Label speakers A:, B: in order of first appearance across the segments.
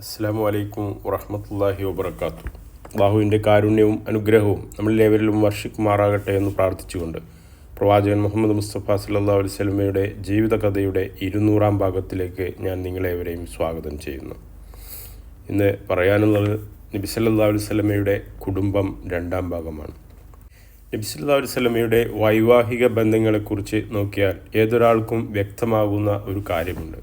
A: അസ്സാം അലൈക്കും വറഹമത്തല്ലാഹി വബർക്കാത്തു അള്ളാഹുവിന്റെ കാരുണ്യവും അനുഗ്രഹവും നമ്മളിലേവരിലും വർഷിക്കുമാറാകട്ടെ എന്ന് പ്രാർത്ഥിച്ചുകൊണ്ട് പ്രവാചകൻ മുഹമ്മദ് മുസ്തഫ സല്ലാ അലൈവലമയുടെ ജീവിതകഥയുടെ ഇരുന്നൂറാം ഭാഗത്തിലേക്ക് ഞാൻ നിങ്ങളേവരെയും സ്വാഗതം ചെയ്യുന്നു. ഇന്ന് പറയാനുള്ളത് നബി സല്ലാ അലൈവലമയുടെ കുടുംബം രണ്ടാം ഭാഗമാണ്. നബി സല്ലാ അലൈവലമയുടെ വൈവാഹിക ബന്ധങ്ങളെക്കുറിച്ച് നോക്കിയാൽ ഏതൊരാൾക്കും വ്യക്തമാകുന്ന ഒരു കാര്യമുണ്ട്.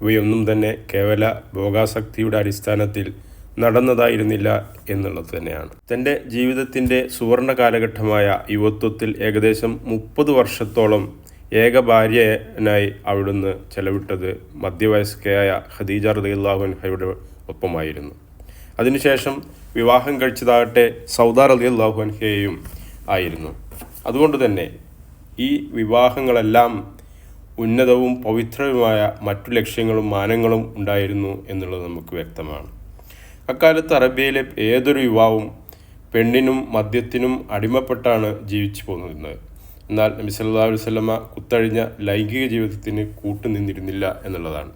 A: ഇവയൊന്നും തന്നെ കേവല ഭോഗാസക്തിയുടെ അടിസ്ഥാനത്തിൽ നടന്നതായിരുന്നില്ല എന്നുള്ളത് തന്നെയാണ്. തന്റെ ജീവിതത്തിന്റെ സുവർണ കാലഘട്ടമായ യുവത്വത്തിൽ ഏകദേശം മുപ്പത് വർഷത്തോളം ഏക ഭാര്യനായി അവിടുന്ന് ചെലവിട്ടത് മധ്യവയസ്കയായ ഖദീജ റദിയുല്ലാഹുൻഹയുടെ ഒപ്പമായിരുന്നു. അതിനുശേഷം വിവാഹം കഴിച്ചതാകട്ടെ സൗദാർ അലി അള്ളാഹുൻഹയെയും ആയിരുന്നു. അതുകൊണ്ട് തന്നെ ഈ വിവാഹങ്ങളെല്ലാം ഉന്നതവും പവിത്രവുമായ മറ്റു ലക്ഷ്യങ്ങളും മാനങ്ങളും ഉണ്ടായിരുന്നു എന്നുള്ളത് നമുക്ക് വ്യക്തമാണ്. അക്കാലത്ത് അറബിയയിലെ ഏതൊരു യുവാവും പെണ്ണിനും മദ്യത്തിനും അടിമപ്പെട്ടാണ് ജീവിച്ചു പോന്നിരുന്നത് എന്നാൽ നബി സല്ലാ വസ്ലമ കുത്തഴിഞ്ഞ ലൈംഗിക ജീവിതത്തിന് കൂട്ടുനിന്നിരുന്നില്ല എന്നുള്ളതാണ്.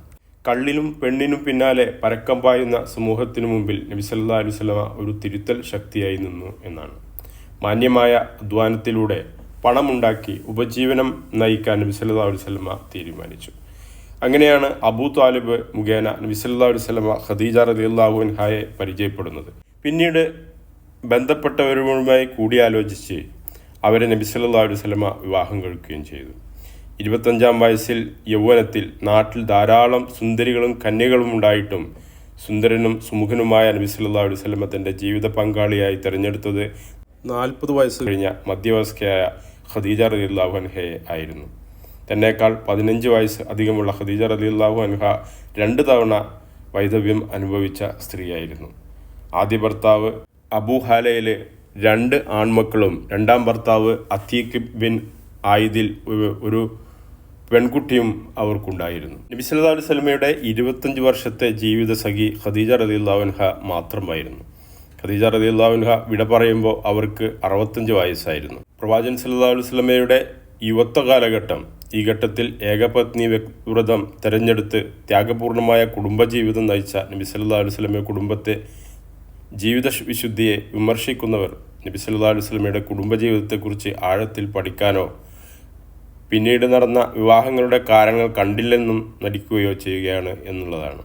A: കള്ളിനും പെണ്ണിനും പിന്നാലെ പരക്കം പായുന്ന സമൂഹത്തിനു മുമ്പിൽ നബി സല്ലാ വസല്ലമ ഒരു തിരുത്തൽ ശക്തിയായി നിന്നു എന്നാണ്. മാന്യമായ അധ്വാനത്തിലൂടെ പണമുണ്ടാക്കി ഉപജീവനം നയിക്കാൻ അലൈഹി അലുസല്ലമ തീരുമാനിച്ചു. അങ്ങനെയാണ് അബൂ താലിബ് മുഖേന നബി അലൈഹി അലുസല്ലമ ഖദീജ റലി അള്ളാഹുൻഹായെ പരിചയപ്പെടുന്നത്. പിന്നീട് ബന്ധപ്പെട്ടവരുമായി കൂടിയാലോചിച്ച് അവരെ നബി അലൈഹി അലുസല്ലമ വിവാഹം കഴിക്കുകയും ചെയ്തു. ഇരുപത്തഞ്ചാം വയസ്സിൽ യൗവനത്തിൽ നാട്ടിൽ ധാരാളം സുന്ദരികളും കന്യകളും ഉണ്ടായിട്ടും സുന്ദരനും സുമുഖനുമായ നബി അലൈഹി അലുസല്ലമ തന്റെ ജീവിത പങ്കാളിയായി തിരഞ്ഞെടുത്തത് നാൽപ്പത് വയസ്സ് കഴിഞ്ഞ മധ്യവയസ്കയായ ഖദീജ റലി അള്ളാഹു അൻഹയെ ആയിരുന്നു. തന്നേക്കാൾ പതിനഞ്ച് വയസ്സ് അധികമുള്ള ഖദീജ റലി അള്ളാഹു അൻഹ രണ്ട് തവണ വൈദവ്യം അനുഭവിച്ച സ്ത്രീയായിരുന്നു. ആദ്യ ഭർത്താവ് അബൂ ഹാലയിലെ രണ്ട് ആൺമക്കളും രണ്ടാം ഭർത്താവ് അത്തീഖ് ബിൻ ആയിദിൽ ഒരു പെൺകുട്ടിയും അവർക്കുണ്ടായിരുന്നു. നബി സല്ലല്ലാഹു അലൈഹി വസല്ലമയുടെ ഇരുപത്തഞ്ച് വർഷത്തെ ജീവിത സഖി ഖദീജ റളിയല്ലാഹു അൻഹ മാത്രമായിരുന്നു. ഖദീജ റളിയല്ലാഹുൻഹ വിട പറയുമ്പോൾ അവർക്ക് അറുപത്തഞ്ച് വയസ്സായിരുന്നു. പ്രവാചകൻ സല്ലല്ലാഹു അലൈഹി വസല്ലമയുടെ യുവത്വ കാലഘട്ടം ഈ ഘട്ടത്തിൽ ഏകപത്നി വ്രതം തെരഞ്ഞെടുത്ത് ത്യാഗപൂർണമായ കുടുംബജീവിതം നയിച്ച നബി സല്ലല്ലാഹു അലൈഹി വസല്ലമയുടെ കുടുംബത്തെ ജീവിത വിശുദ്ധിയെ വിമർശിക്കുന്നവർ നബി സല്ലല്ലാഹു അലൈഹി വസല്ലമയുടെ കുടുംബജീവിതത്തെക്കുറിച്ച് ആഴത്തിൽ പഠിക്കാനോ പിന്നീട് നടന്ന വിവാഹങ്ങളുടെ കാരണങ്ങൾ കണ്ടില്ലെന്നും നടിക്കുകയോ ചെയ്യുകയാണ് എന്നുള്ളതാണ്.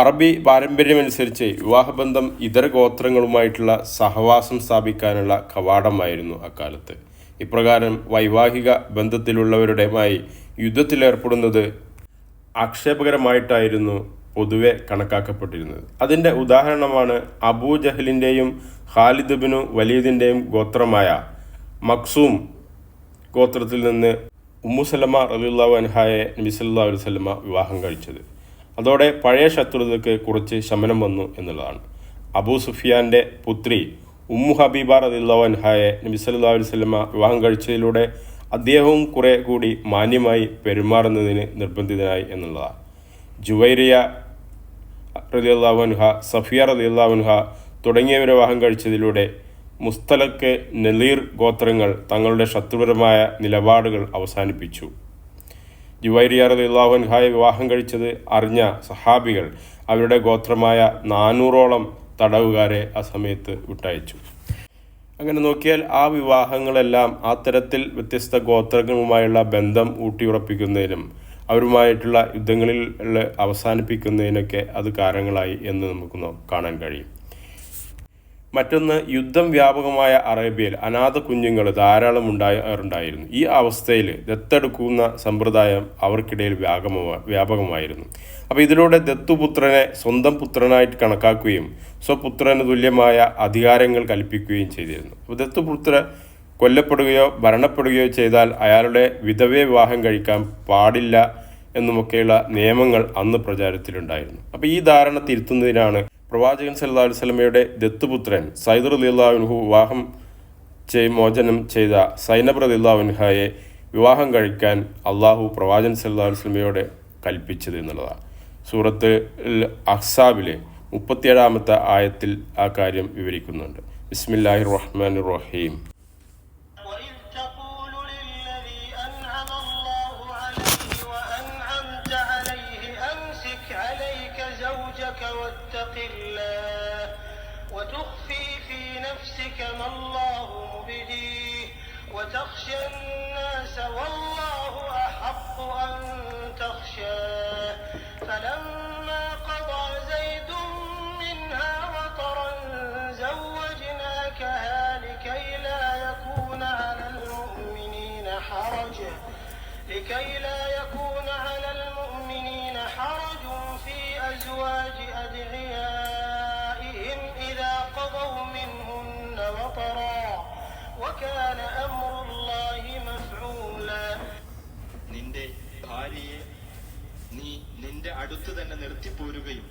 A: അറബി പാരമ്പര്യമനുസരിച്ച് വിവാഹബന്ധം ഇതര ഗോത്രങ്ങളുമായിട്ടുള്ള സഹവാസം സ്ഥാപിക്കാനുള്ള കവാടമായിരുന്നു അക്കാലത്ത്. ഇപ്രകാരം വൈവാഹിക ബന്ധത്തിലുള്ളവരുടെമായി യുദ്ധത്തിലേർപ്പെടുന്നത് ആക്ഷേപകരമായിട്ടായിരുന്നു പൊതുവെ കണക്കാക്കപ്പെട്ടിരുന്നത്. അതിന്റെ ഉദാഹരണമാണ് അബൂ ജഹലിന്റെയും ഖാലിദ് ബിനു വലീദിന്റെയും ഗോത്രമായ മക്സൂം ഗോത്രത്തിൽ നിന്ന് ഉമ്മുസലമ റലിള്ളാഹു അൻഹായെ നബി സല്ലാ അലുസല്ലമ വിവാഹം കഴിച്ചത്. അതോടെ പഴയ ശത്രുതയ്ക്ക് കുറച്ച് ശമനം വന്നു എന്നുള്ളതാണ്. അബൂ സുഫിയാന്റെ പുത്രി ഉമ്മു ഹബീബ റദിള്ളവൻഹായെ നബി സല്ലാ വല്ലമ വിവാഹം കഴിച്ചതിലൂടെ അദ്ദേഹവും കുറെ കൂടി മാന്യമായി പെരുമാറുന്നതിന് നിർബന്ധിതനായി എന്നുള്ളതാണ്. ജുവൈറിയ റദിയുള്ളാഹുൻഹ സഫിയ റദിയുള്ളാഹുൻഹ തുടങ്ങിയവരെ വിവാഹം കഴിച്ചതിലൂടെ മുസ്തലക്ക് നലീർ ഗോത്രങ്ങൾ തങ്ങളുടെ ശത്രുപരമായ നിലപാടുകൾ അവസാനിപ്പിച്ചു. ജുവൈരിയ റദിള്ളാഹുൻഹായെ വിവാഹം കഴിച്ചത് അറിഞ്ഞ സഹാബികൾ അവരുടെ ഗോത്രമായ നാനൂറോളം തടവുകാരെ ആ സമയത്ത് വിട്ടയച്ചു. അങ്ങനെ നോക്കിയാൽ ആ വിവാഹങ്ങളെല്ലാം ആ തരത്തിൽ വ്യത്യസ്ത ഗോത്രങ്ങളുമായുള്ള ബന്ധം ഊട്ടിയുറപ്പിക്കുന്നതിനും അവരുമായിട്ടുള്ള യുദ്ധങ്ങളിൽ അവസാനിപ്പിക്കുന്നതിനൊക്കെ അത് കാരണങ്ങളായി എന്ന് നമുക്ക് കാണാൻ കഴിയും. മറ്റൊന്ന് യുദ്ധം വ്യാപകമായ അറേബ്യയിൽ അനാഥ കുഞ്ഞുങ്ങൾ ധാരാളം ഉണ്ടായിട്ടുണ്ടായിരുന്നു ഈ അവസ്ഥയിൽ ദത്തെടുക്കുന്ന സമ്പ്രദായം അവർക്കിടയിൽ വ്യാപകമാ വ്യാപകമായിരുന്നു. അപ്പോൾ ഇതിലൂടെ ദത്തുപുത്രനെ സ്വന്തം പുത്രനായിട്ട് കണക്കാക്കുകയും സ്വപുത്രന് തുല്യമായ അധികാരങ്ങൾ കൽപ്പിക്കുകയും ചെയ്തിരുന്നു. അപ്പോൾ ദത്തുപുത്ര കൊല്ലപ്പെടുകയോ ഭരണപ്പെടുകയോ ചെയ്താൽ അയാളുടെ വിധവയെ വിവാഹം കഴിക്കാൻ പാടില്ല എന്നുമൊക്കെയുള്ള നിയമങ്ങൾ അന്ന് പ്രചാരത്തിലുണ്ടായിരുന്നു. അപ്പോൾ ഈ ധാരണ തിരുത്തുന്നതിനാണ് പ്രവാചകൻ സല്ലാ അലുസലമയുടെ ദത്തുപുത്രൻ സൈദർ അലിള്ളാഹുൻഹു വിവാഹം ചെയ് മോചനം ചെയ്ത സൈനബ് റലിള്ളാഹുൻഹയെ വിവാഹം കഴിക്കാൻ അള്ളാഹു പ്രവാചകൻ സല്ലാ അലുസലമയോട് കൽപ്പിച്ചത് എന്നുള്ളതാണ്. സൂറത്ത് അഹ്സാബിലെ മുപ്പത്തിയേഴാമത്തെ ആയത്തിൽ ആ കാര്യം വിവരിക്കുന്നുണ്ട്. ബിസ്മില്ലാഹി റഹ്മാൻ റഹീം.
B: لكي لا يكون على المؤمنين حرج في أزواج أدعيائهم إذا قضوا منهن وطرا وكان أمر الله مفعولا
C: നിന്റെ ഭാര്യയെ നീ നിന്റെ അടുത്ത് തന്നെ നിർത്തിപ്പോരുകയും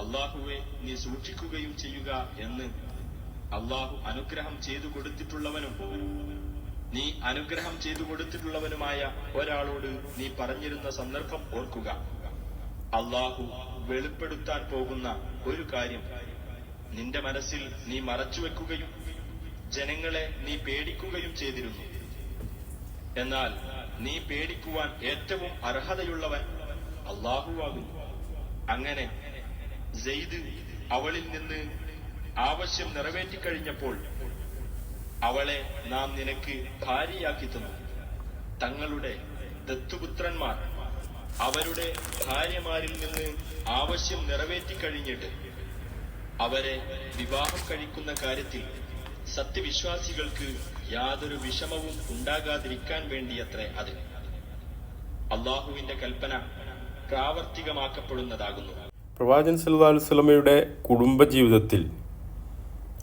C: അള്ളാഹുവെ നീ സൂക്ഷിക്കുകയും ചെയ്യുക എന്ന് അള്ളാഹു അനുഗ്രഹം ചെയ്തു കൊടുത്തിട്ടുള്ളവനും നീ അനുഗ്രഹം ചെയ്തു കൊടുത്തിട്ടുള്ളവനുമായ ഒരാളോട് നീ പറഞ്ഞിരുന്ന സന്ദർഭം ഓർക്കുക. അള്ളാഹു വെളിപ്പെടുത്താൻ പോകുന്ന ഒരു കാര്യം നിന്റെ മനസ്സിൽ നീ മറച്ചുവെക്കുകയും ജനങ്ങളെ നീ പേടിക്കുകയും ചെയ്തിരുന്നു. എന്നാൽ നീ പേടിക്കുവാൻ ഏറ്റവും അർഹതയുള്ളവൻ അള്ളാഹുവാകുന്നു അങ്ങനെ സെയ്ദ് അവളിൽ നിന്ന് ആവശ്യം നിറവേറ്റിക്കഴിഞ്ഞപ്പോൾ അവളെ നാം നിനക്ക് ഭാര്യയാക്കി തന്നു. തങ്ങളുടെ ദത്തുപുത്രന്മാർ അവരുടെ ഭാര്യമാരിൽ നിന്ന് ആവശ്യം നിറവേറ്റി കഴിഞ്ഞിട്ട് അവരെ വിവാഹം കഴിക്കുന്ന കാര്യത്തിൽ സത്യവിശ്വാസികൾക്ക് യാതൊരു വിഷമവും ഉണ്ടാകാതിരിക്കാൻ വേണ്ടിയത്രേ അത്. അള്ളാഹുവിന്റെ കൽപ്പന പ്രാവർത്തികമാക്കപ്പെടുന്നതാകുന്നു.
A: പ്രവാചൻ വസല്ലമയുടെ കുടുംബജീവിതത്തിൽ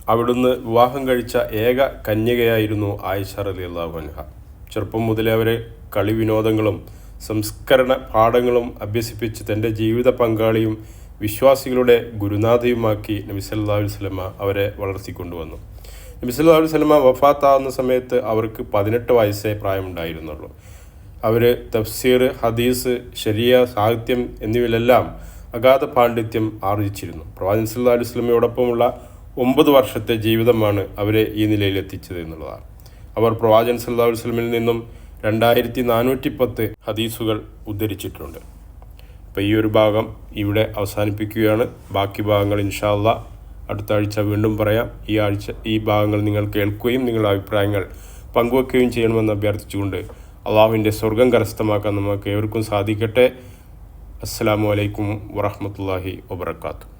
A: അവിടുന്ന് വിവാഹം കഴിച്ച ഏക കന്യകയായിരുന്നു ആയിഷ റളിയല്ലാഹു അൻഹ. ചെറുപ്പം മുതലേ അവരെ കളി വിനോദങ്ങളും സംസ്കരണ പാഠങ്ങളും അഭ്യസിപ്പിച്ച് തന്റെ ജീവിത പങ്കാളിയും വിശ്വാസികളുടെ ഗുരുനാഥയുമാക്കി നബി സല്ലല്ലാഹു അലൈഹി വസല്ലമ അവരെ വളർത്തിക്കൊണ്ടുവന്നു. നബി സല്ലല്ലാഹു അലൈഹി വസല്ലമ വഫാത്താവുന്ന സമയത്ത് അവർക്ക് പതിനെട്ട് വയസ്സേ പ്രായമുണ്ടായിരുന്നുള്ളൂ. അവർ തഫ്സീർ ഹദീസ് ശരിയ സാഹിത്യം എന്നിവയിലെല്ലാം അഗാധ പാണ്ഡിത്യം ആർജിച്ചിരുന്നു. പ്രവാചൻ സല്ലാ അലുസ്ലമയോടൊപ്പമുള്ള ഒമ്പത് വർഷത്തെ ജീവിതമാണ് അവരെ ഈ നിലയിൽ എത്തിച്ചത് എന്നുള്ളതാണ്. അവർ പ്രവാചൻ സല്ലല്ലാഹു അലൈഹി വസല്ലമയിൽ നിന്നും രണ്ടായിരത്തി നാനൂറ്റി പത്ത് ഹദീസുകൾ ഉദ്ധരിച്ചിട്ടുണ്ട്. അപ്പോൾ ഈ ഒരു ഭാഗം ഇവിടെ അവസാനിപ്പിക്കുകയാണ്. ബാക്കി ഭാഗങ്ങൾ ഇൻഷാല്ല അടുത്ത ആഴ്ച വീണ്ടും പറയാം. ഈ ആഴ്ച ഈ ഭാഗങ്ങൾ നിങ്ങൾ കേൾക്കുകയും നിങ്ങളുടെ അഭിപ്രായങ്ങൾ പങ്കുവെക്കുകയും ചെയ്യണമെന്ന് അഭ്യർത്ഥിച്ചുകൊണ്ട് അള്ളാഹുവിന്റെ സ്വർഗം കരസ്ഥമാക്കാൻ നമുക്ക് ഏവർക്കും സാധിക്കട്ടെ. അസ്സാം വലൈക്കും വറഹമത്തല്ലാഹി വബർക്കാത്തു